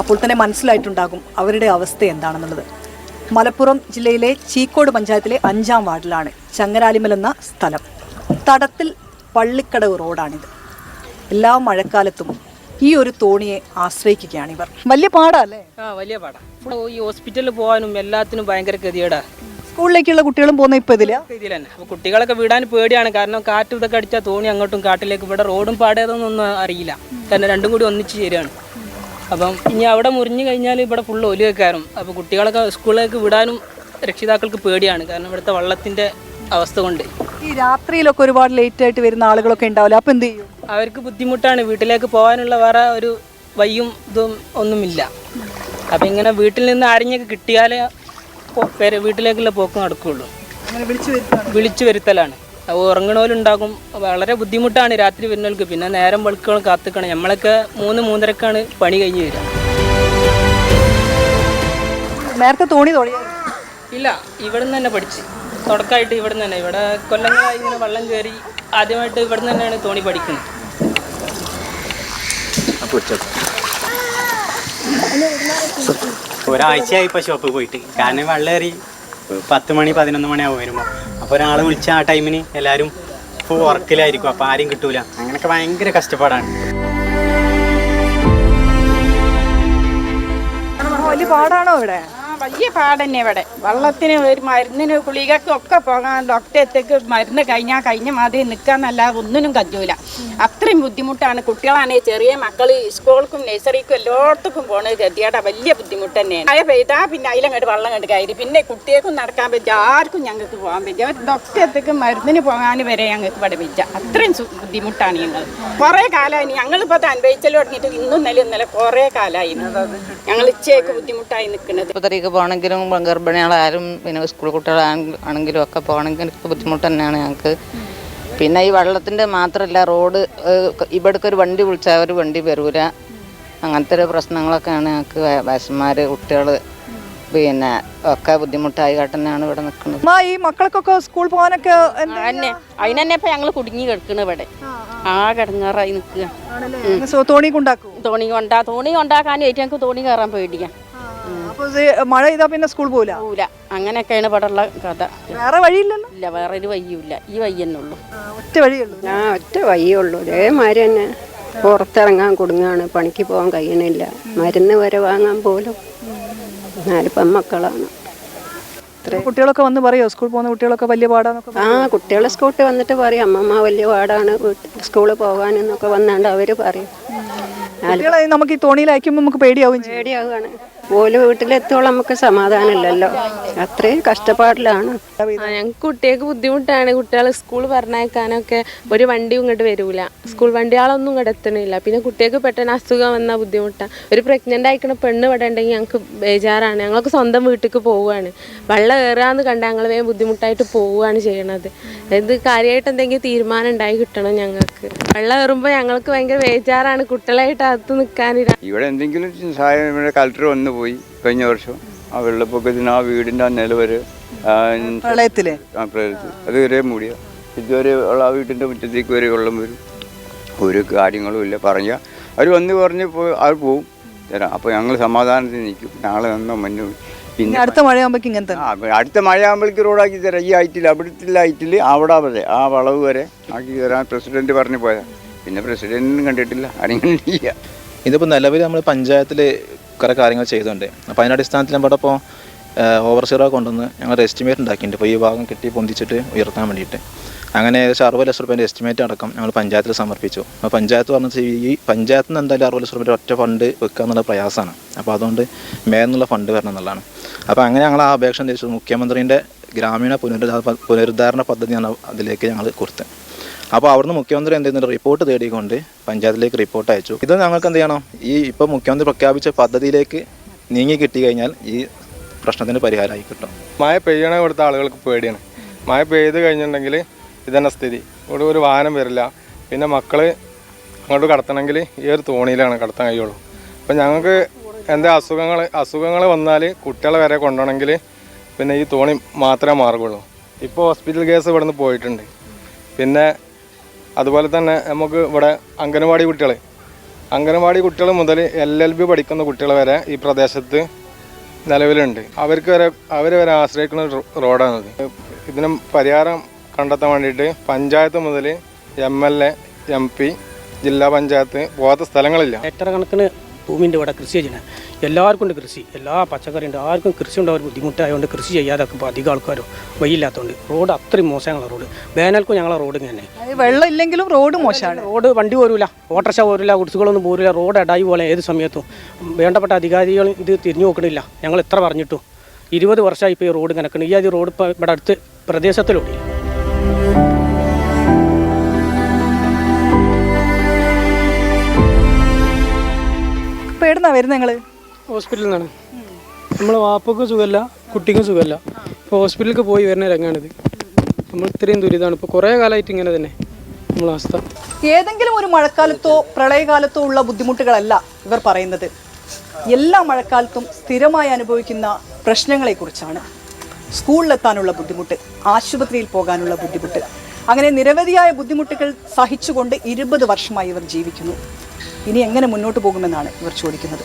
അപ്പോൾ തന്നെ മനസ്സിലായിട്ടുണ്ടാകും അവരുടെ അവസ്ഥ എന്താണെന്നുള്ളത്. മലപ്പുറം ജില്ലയിലെ ചീക്കോട് പഞ്ചായത്തിലെ അഞ്ചാം വാർഡിലാണ് ചങ്ങരാലിമൽ എന്ന സ്ഥലം. തടത്തിൽ പള്ളിക്കടവ് റോഡാണിത്. എല്ലാ മഴക്കാലത്തും ഈ ഒരു തോണിയെ ആശ്രയിക്കുകയാണ് ഇവർ. വലിയ പാടല്ലേ ആ വലിയ പാടാ. ഈ ഹോസ്പിറ്റലിൽ പോകാനും എല്ലാത്തിനും ഭയങ്കര ഗതികേടാ. സ്കൂളിലേക്കുള്ള കുട്ടികളും പോകുന്ന ഇപ്പൊ ഇതില? ഇതിൽ തന്നെ അപ്പോൾ കുട്ടികളൊക്കെ വിടാൻ പേടിയാണ്. കാരണം കാറ്റ് ഇതൊക്കെ അടിച്ചാൽ തോണി അങ്ങോട്ടും കാട്ടിലേക്ക്. ഇവിടെ റോഡും പാടേതൊന്നും അറിയില്ല. കാരണം രണ്ടും കൂടി ഒന്നിച്ച് ചേരുകയാണ് അപ്പം ഇനി അവിടെ മുറിഞ്ഞു കഴിഞ്ഞാൽ ഇവിടെ ഫുള്ള് ഒലി വെക്കാറും അപ്പോൾ കുട്ടികളൊക്കെ സ്കൂളിലേക്ക് വിടാനും രക്ഷിതാക്കൾക്ക് പേടിയാണ്. കാരണം ഇവിടുത്തെ വള്ളത്തിന്റെ അവസ്ഥ കൊണ്ട്. ഈ രാത്രിയിലൊക്കെ ഒരുപാട് ലേറ്റ് ആയിട്ട് വരുന്ന ആളുകളൊക്കെ ഉണ്ടാവില്ല? അപ്പോൾ എന്ത് ചെയ്യും? അവർക്ക് ബുദ്ധിമുട്ടാണ്. വീട്ടിലേക്ക് പോകാനുള്ള വേറെ ഒരു വയ്യും ഇതും ഒന്നുമില്ല. അപ്പം ഇങ്ങനെ വീട്ടിൽ നിന്ന് ആരെങ്കിലും കിട്ടിയാലേ വീട്ടിലേക്കുള്ള പോക്ക് നടക്കുകയുള്ളൂ വിളിച്ചു വരുത്തലാണ്. ഉറങ്ങണോലുണ്ടാകും. വളരെ ബുദ്ധിമുട്ടാണ് രാത്രി വരുന്നവർക്ക്. പിന്നെ നേരം വെളുക്കുകൾ കാത്തുക്കണം. നമ്മളൊക്കെ മൂന്ന് മൂന്നരക്കാണ് പണി കഴിഞ്ഞ് വരിക. നേരത്തെ തോണി തോണിയ ഇല്ല ഇവിടുന്ന് തന്നെ പഠിച്ച്. തുടക്കമായിട്ട് ഇവിടുന്ന് തന്നെ. ഇവിടെ കൊല്ലങ്ങളായി ഇങ്ങനെ വെള്ളം കയറി ആദ്യമായിട്ട് ഇവിടുന്ന് തന്നെയാണ് തോണി പഠിക്കുന്നത്. ഒരാഴ്ചയായി ഇപ്പൊ ഷോപ്പിൽ പോയിട്ട്. കാരണം വെള്ളേറി പത്ത് മണി പതിനൊന്ന് മണിയാവും വരുമ്പോൾ അപ്പോൾ ഒരാൾ വിളിച്ച ആ ടൈമിന് എല്ലാരും ഇപ്പോൾ വർക്കിലായിരിക്കും. അപ്പോൾ ആരും കിട്ടൂല. അങ്ങനെയൊക്കെ ഭയങ്കര കഷ്ടപ്പാടാണ്. വലിയ പാടാണോ ഇവിടെ വലിയ പാടന്നെ ഇവിടെ. വെള്ളത്തിന് ഒരു മരുന്നിന് ഗുളികക്കും ഒക്കെ പോകാൻ ഡോക്ടറത്തേക്ക് മരുന്ന് കഴിഞ്ഞാൽ കഴിഞ്ഞ മാതിരി നിൽക്കാന്നല്ലാതെ ഒന്നിനും കജൂല അത്രയും ബുദ്ധിമുട്ടാണ് കുട്ടികളാണെങ്കിൽ ചെറിയ മക്കൾ സ്കൂൾക്കും നഴ്സറിക്കും എല്ലായിടത്തും പോണത് ഗതിയുടെ വലിയ ബുദ്ധിമുട്ട് തന്നെയാണ് മഴ പെയ്താൽ പിന്നെ അതിലങ്ങോട്ട് വെള്ളം കണ്ട് കയറി. പിന്നെ കുട്ടികൾക്കും നടക്കാൻ പറ്റും ആർക്കും ഞങ്ങൾക്ക് പോകാൻ പറ്റും ഡോക്ടറത്തേക്ക് മരുന്നിന് പോകാൻ വരെ ഞങ്ങൾക്ക് ഇവിടെ പറ്റുക അത്രയും ബുദ്ധിമുട്ടാണ് ഞങ്ങൾ കുറേ കാലമായി ഞങ്ങളിപ്പോൾ അത് അനുഭവിച്ചല്ലോ തുടങ്ങിയിട്ട് ഇന്നും ഇന്നലെ ഇന്നലെ കുറേ കാലമായി ഞങ്ങൾ ഇച്ചയൊക്കെ ബുദ്ധിമുട്ടായി നിൽക്കുന്നത് ആശുപത്രിക്ക് പോകണമെങ്കിലും ഗർഭിണികളായാലും പിന്നെ സ്കൂൾ കുട്ടികളാണെങ്കിലും ഒക്കെ പോകണമെങ്കിൽ ബുദ്ധിമുട്ട് തന്നെയാണ് ഞങ്ങൾക്ക്. പിന്നെ ഈ വെള്ളത്തിന്റെ മാത്രമല്ല റോഡ് ഇവിടേക്ക് ഒരു വണ്ടി വിളിച്ചാൽ ഒരു വണ്ടി വരൂല. അങ്ങനത്തെ ഒരു പ്രശ്നങ്ങളൊക്കെയാണ് ഞങ്ങൾക്ക് വയസ്സന്മാർ കുട്ടികൾ പിന്നെ ഒക്കെ ബുദ്ധിമുട്ടായി തന്നെയാണ് ഇവിടെ നിൽക്കുന്നത്. ഈ മക്കൾക്കൊക്കെ സ്കൂൾ പോകാനൊക്കെ തന്നെ അതിനെന്നെ ഇപ്പം ഞങ്ങൾ കുടുങ്ങി കിടക്കണ ഇവിടെ. ആ കിടങ്ങാറായി നിൽക്കുക. തോണി കൊണ്ടാക്കും? തോണി കൊണ്ടാ തോണി കൊണ്ടാക്കാനായിട്ട് ഞങ്ങൾക്ക് തോണി കയറാൻ പേടിക്കാം മഴ ചെയ്താ പിന്നെ സ്കൂൾ പോകില്ല അങ്ങനെയൊക്കെയാണ് ഇവിടെ ഉള്ള കഥ. വേറെ വഴിയില്ലല്ലോ? ഇല്ല വേറെ ഒരു വഴിയുമില്ല. ഈ വഴി തന്നെ ഉള്ളൂ ഒറ്റ വഴിയുള്ളൂ ആ ഒറ്റ വഴിയുള്ളൂ ഇതേമാതിരി തന്നെ പുറത്തിറങ്ങാൻ കൊടുങ്ങാണ് പണിക്ക് പോകാൻ കഴിയണില്ല. മരുന്ന് വരെ വാങ്ങാൻ പോലും നാല് പെമ്മക്കളാണ് കുട്ടികളൊക്കെ വന്ന് പറയോ? സ്കൂൾ പോകുന്ന കുട്ടികളൊക്കെ വലിയ പാടാന്നൊക്കെ ആ കുട്ടികളെ സ്കൂട്ടിൽ വന്നിട്ട് പറയും അമ്മമ്മ വലിയ പാടാണ് സ്കൂളിൽ പോകാനെന്നൊക്കെ വന്നാണ്ട് അവർ പറയും. കുട്ടികളെ നമുക്ക് ഈ തോണിയിലയക്കുമ്പോൾ നമുക്ക് പേടിയാവും പേടിയാവുകയാണ്. പോലും വീട്ടിലെത്തോളം നമുക്ക് സമാധാനമില്ലല്ലോ. അത്രയും കഷ്ടപ്പാടിലാണ്. ഞങ്ങൾക്ക് കുട്ടികൾക്ക് ബുദ്ധിമുട്ടാണ്. കുട്ടികൾ സ്കൂൾ പറഞ്ഞയക്കാനൊക്കെ ഒരു വണ്ടിയും ഇങ്ങോട്ട് വരൂല. സ്കൂൾ വണ്ടികളൊന്നും ഇങ്ങോട്ട് എത്തണില്ല. പിന്നെ കുട്ടികൾക്ക് പെട്ടെന്ന് അസുഖം വന്നാൽ ബുദ്ധിമുട്ടാണ് ഒരു പ്രഗ്നന്റ് ആയിക്കണ പെണ്ണ് ഇവിടെ ഉണ്ടെങ്കിൽ ഞങ്ങൾക്ക് ബേജാറാണ്. ഞങ്ങൾക്ക് സ്വന്തം വീട്ടിലേക്ക് പോവുകയാണ്. വെള്ളം കയറാന്ന് കണ്ട ഞങ്ങൾ വേഗം ബുദ്ധിമുട്ടായിട്ട് പോവുകയാണ് ചെയ്യണത്. ഇത് കാര്യമായിട്ട് എന്തെങ്കിലും തീരുമാനം ഉണ്ടായി കിട്ടണം ഞങ്ങൾക്ക്. വെള്ളം കയറുമ്പോൾ ഞങ്ങൾക്ക് ഭയങ്കര ബേജാറാണ് കുട്ടികളായിട്ട് അകത്ത് നിൽക്കാനില്ല ഇവിടെ എന്തെങ്കിലും സഹായം ഇവിടെ വന്നു പോയി കഴിഞ്ഞ വർഷം. ആ വെള്ളപ്പൊക്കത്തിന് ആ വീടിന്റെ ആ നില വരെ ആ, പ്രളയത്തിലെ. ആ പ്രദേശത്ത് അത് മൂടിയ. ഇതുവരെ ഉള്ള ആ വീട്ടിന്റെ മുറ്റത്തേക്ക് വരെ വെള്ളം വരും. ഒരു കാര്യങ്ങളും ഇല്ല. പറഞ്ഞ അവർ വന്ന് പറഞ്ഞ് അവർ പോവും. തരാം. അപ്പോൾ ഞങ്ങൾ സമാധാനത്തിൽ നിൽക്കും. നാളെ വന്നോ മഞ്ഞോ പിന്നെ അടുത്ത മഴയാകുമ്പോഴേക്കും ഇങ്ങനെ തന്നെ. ആ അടുത്ത മഴ ആകുമ്പോഴേക്ക് റോഡാക്കി തരാം. ഈ ഹൈറ്റിൽ അവിടുത്തെ ഹൈറ്റിൽ അവിടെ വരെ ആ വളവ് വരെ ആക്കി തരാൻ പ്രസിഡന്റ് പറഞ്ഞു പോയതാ. പിന്നെ പ്രസിഡന്റിനും കണ്ടിട്ടില്ല. ആരെങ്കിലും ഇല്ല ഇതിപ്പോൾ നിലവിൽ നമ്മൾ പഞ്ചായത്തിൽ കുറേ കാര്യങ്ങൾ ചെയ്തിട്ടുണ്ട് അപ്പോൾ അതിന്റെ അടിസ്ഥാനത്തിൽ ഇപ്പോൾ ഓവർ സീറോ കൊണ്ടുവന്ന് ഞങ്ങൾ എസ്റ്റിമേറ്റ് ഉണ്ടാക്കിയിട്ടുണ്ട്. ഇപ്പോൾ ഈ ഭാഗം കിട്ടി പൊന്തിച്ചിട്ട് ഉയർത്താൻ വേണ്ടിയിട്ട്. അങ്ങനെ ഏകദേശം അറുപത് ലക്ഷം റുപ്യേന്റെ എസ്റ്റിമേറ്റ് അടക്കം ഞങ്ങൾ പഞ്ചായത്തിൽ സമർപ്പിച്ചു. അപ്പോൾ പഞ്ചായത്ത് പറഞ്ഞത് ഈ പഞ്ചായത്തിൽ നിന്ന് എന്തായാലും അറുപത് ലക്ഷം രൂപയുടെ ഒറ്റ ഫണ്ട് വെക്കുക എന്നുള്ള പ്രയാസമാണ്. അപ്പോൾ അതുകൊണ്ട് മേന്നുള്ള ഫണ്ട് വരണം എന്നുള്ളതാണ്. അപ്പോൾ അങ്ങനെ ഞങ്ങൾ ആ അപേക്ഷ തിരിച്ചു മുഖ്യമന്ത്രിന്റെ ഗ്രാമീണ പുനരുദ്ധാര പുനരുദ്ധാരണ പദ്ധതിയാണ് അതിലേക്ക് ഞങ്ങൾ കൊടുത്തത്. അപ്പോൾ അവിടുന്ന് മുഖ്യമന്ത്രി എന്ത് ചെയ്യുന്നുണ്ട്? റിപ്പോർട്ട് തേടിക്കൊണ്ട് പഞ്ചായത്തിലേക്ക് റിപ്പോർട്ട് അയച്ചു. ഇത് ഞങ്ങൾക്ക് എന്ത് ചെയ്യണം? ഈ ഇപ്പോൾ മുഖ്യമന്ത്രി പ്രഖ്യാപിച്ച പദ്ധതിയിലേക്ക് നീങ്ങി കിട്ടി കഴിഞ്ഞാൽ ഈ പ്രശ്നത്തിന് പരിഹാരമായി കിട്ടും. മഴ പെയ്യണ ഇവിടുത്തെ ആളുകൾക്ക് പേടിയാണ്. മഴ പെയ്ത് കഴിഞ്ഞിട്ടുണ്ടെങ്കിൽ ഇതന്നെ സ്ഥിതി. ഇവിടെ ഒരു വാഹനം വരില്ല. പിന്നെ മക്കൾ അങ്ങോട്ട് കടത്തണമെങ്കിൽ ഈ ഒരു തോണിയിലാണ് കടത്താൻ കഴിയുള്ളൂ. അപ്പം ഞങ്ങൾക്ക് എന്താ അസുഖങ്ങൾ അസുഖങ്ങൾ വന്നാൽ കുട്ടികളെ വരെ കൊണ്ടുപോകണമെങ്കിൽ പിന്നെ ഈ തോണി മാത്രമേ മാർഗുള്ളൂ ഇപ്പോൾ ഹോസ്പിറ്റൽ കേസ് ഇവിടുന്ന് പോയിട്ടുണ്ട്. പിന്നെ അതുപോലെ തന്നെ നമുക്ക് ഇവിടെ അംഗനവാടി കുട്ടികൾ അംഗനവാടി കുട്ടികൾ മുതൽ എൽ എൽ ബി പഠിക്കുന്ന കുട്ടികൾ വരെ ഈ പ്രദേശത്ത് നിലവിലുണ്ട്. അവർക്ക് വരെ അവർ വരെ ആശ്രയിക്കുന്ന റോഡാണത് ഇതിന് പരിഹാരം കണ്ടെത്താൻ വേണ്ടിയിട്ട് പഞ്ചായത്ത് മുതൽ M L A M P ജില്ലാ പഞ്ചായത്ത് പോകാത്ത സ്ഥലങ്ങളില്ല. എത്ര കണക്കിന് ഭൂമിന്റെ ഇവിടെ കൃഷി ചെയ്യണേ. എല്ലാവർക്കും ഉണ്ട് കൃഷി. എല്ലാ പച്ചക്കറി ഉണ്ട്. ആർക്കും കൃഷി ഉണ്ടാവും ബുദ്ധിമുട്ടായതുകൊണ്ട് കൃഷി ചെയ്യാതെ ഇപ്പോൾ അധികം ആൾക്കാരും വഴിയില്ലാത്തതുകൊണ്ട് റോഡ് അത്രയും മോശം ഞങ്ങളെ റോഡ്. വേനൽക്കും ഞങ്ങളെ റോഡ് ഇങ്ങനെ വെള്ളം ഇല്ലെങ്കിലും റോഡ് മോശമാണ്. റോഡ് വണ്ടി പോരില്ല ഓട്ടർഷ പോരില്ല ഗുഡ്സുകളൊന്നും പോരില്ല റോഡ് അടായി പോലെ ഏത് സമയത്തും. വേണ്ടപ്പെട്ട അധികാരികൾ ഇത് തിരിഞ്ഞു നോക്കണില്ല. ഞങ്ങൾ എത്ര പറഞ്ഞിട്ടും. ഇരുപത് വർഷമായി ഇപ്പോൾ ഈ റോഡ് കിടക്കണം ഈ അത് റോഡ് ഇപ്പോൾ ഇവിടെ അടുത്ത് പ്രദേശത്തിലൂടെ എവിടുന്നാ വരുന്നത് നിങ്ങൾ? ഹോസ്പിറ്റലിൽ നിന്നാണ്. നമ്മളെ വാപ്പക്കും സുഖമല്ല കുട്ടിക്കും സുഖമല്ല. ഇപ്പോൾ ഹോസ്പിറ്റലിലേക്ക് പോയി വരുന്ന രംഗമാണിത് നമ്മൾ ഇത്രയും ദുരിതമാണ് ഇപ്പോൾ കുറേ കാലമായിട്ട് ഇങ്ങനെ തന്നെ നമ്മളെ അവസ്ഥ. ഏതെങ്കിലും ഒരു മഴക്കാലത്തോ പ്രളയകാലത്തോ ഉള്ള ബുദ്ധിമുട്ടുകളല്ല ഇവർ പറയുന്നത്. എല്ലാ മഴക്കാലത്തും സ്ഥിരമായി അനുഭവിക്കുന്ന പ്രശ്നങ്ങളെക്കുറിച്ചാണ്. സ്കൂളിലെത്താനുള്ള ബുദ്ധിമുട്ട് ആശുപത്രിയിൽ പോകാനുള്ള ബുദ്ധിമുട്ട്. അങ്ങനെ നിരവധിയായ ബുദ്ധിമുട്ടുകൾ സഹിച്ചുകൊണ്ട് ഇരുപത് വർഷമായി ഇവർ ജീവിക്കുന്നു. ഇനി എങ്ങനെ മുന്നോട്ട് പോകുമെന്നാണ് ഇവർ ചോദിക്കുന്നത്.